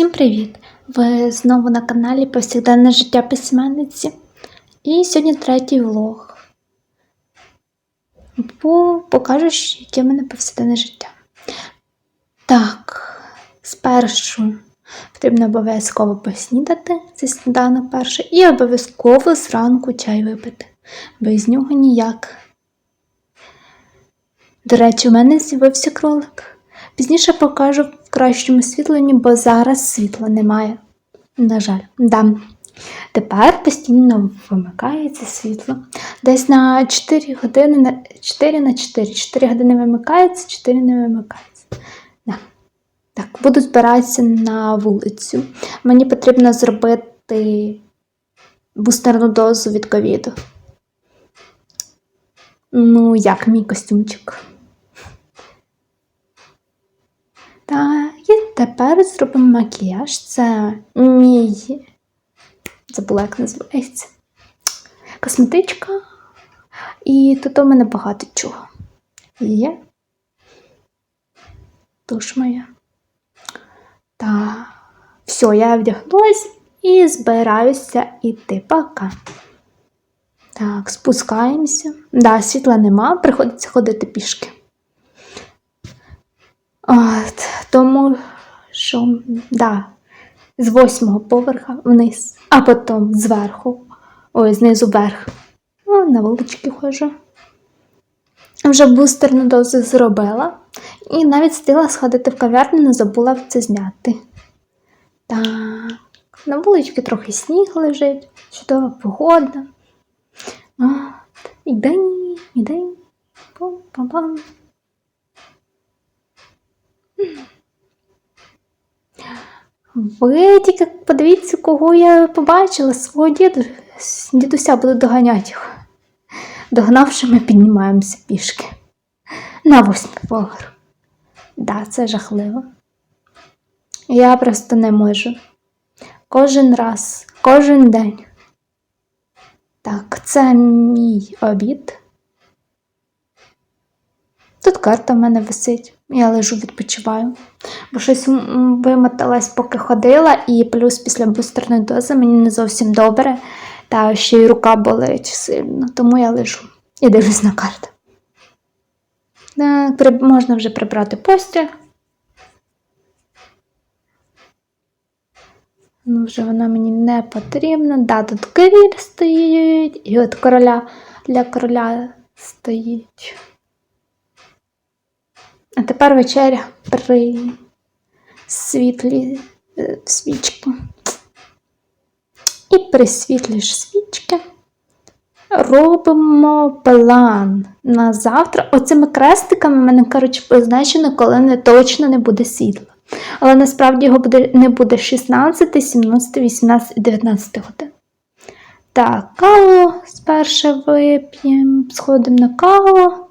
Всім привіт! Ви знову на каналі Повсякденне життя письменниці. І сьогодні третій влог. Бо покажу, яке в мене повсякденне життя. Так, спершу потрібно обов'язково поснідати, це сніданок перший, і обов'язково зранку чай випити. Без нього ніяк. До речі, у мене з'явився кролик. Пізніше покажу в кращому освітленні, бо зараз світла немає. На жаль, да. Тепер постійно вимикається світло. Десь на 4 години, на 4 на 4. 4 години вимикається, 4 не вимикається. Да. Так, буду збиратися на вулицю. Мені потрібно зробити бустерну дозу від ковіду. Ну, як мій костюмчик. Так, і тепер зробимо макіяж. Це мій. Забула, як називається. Косметичка. І тут у мене багато чого. Є. Туш моя. Так. Все, я вдягнулась і збираюся іти пока. Так, спускаємося. Да, світла нема, приходиться ходити пішки. От, тому що, да, з восьмого поверха вниз, а потім зверху, ой, знизу вверх. О, на вулички ходжу. Вже бустерну дозу зробила. І навіть встигла сходити в кав'ярню, не забула це зняти. Так, на вулички трохи сніг лежить, чудова погода. От, і день, і день. Пам-пам-пам. Ви тільки подивіться, кого я побачила, свого діду, дідуся буду доганяти його. Догнавши, ми піднімаємося пішки. На восьмий поверх. Да, це жахливо. Я просто не можу. Кожен раз, кожен день. Так, це мій обід. Тут карта в мене висить. Я лежу, відпочиваю. Бо щось вимоталась, поки ходила, і плюс після бустерної дози мені не зовсім добре, та ще й рука болить сильно, тому я лежу і дивлюсь на карту. При- можна вже прибрати постіль. Ну, вже вона мені не потрібна. Да, тут кивіль стоїть, і от короля для короля стоїть. А тепер вечеря при світлі е, свічки. І при світлі ж свічки робимо план на завтра. Оцими крестиками в мене, коротше, позначено, коли не точно не буде світла. Але насправді його буде, не буде 16, 17, 18 і 19 годин. Так, каву спершу вип'ємо, сходимо на каву.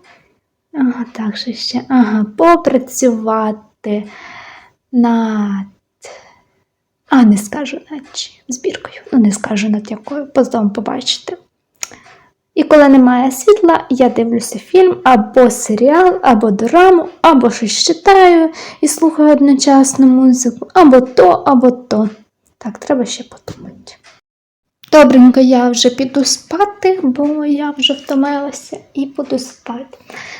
Ага, так же ще. Ага, попрацювати над. А, не скажу над чим, збіркою. Ну, не скажу над якою, потім побачите. І коли немає світла, я дивлюся фільм або серіал, або дораму, або щось читаю і слухаю одночасно музику, або то, або то. Так, треба ще подумати. Добренько, я вже піду спати, бо я вже втомилася і буду спати.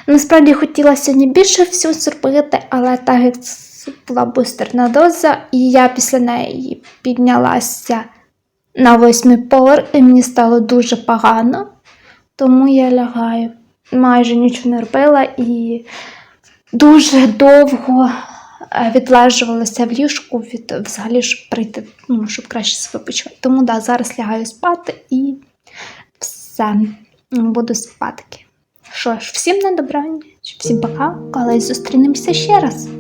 Насправді хотіла сьогодні більше всього зробити, але так як це була бустерна доза, і я після неї піднялася на восьмий поверх, і мені стало дуже погано, тому я лягаю. Майже нічого не робила і дуже довго відлежувалася в ліжку від взагалі, щоб прийти, ну, щоб краще себе почувати. Тому да, зараз лягаю спати і все, буду спати. Що ж, всім на добраніч, всім пока, колись зустрінемося ще раз.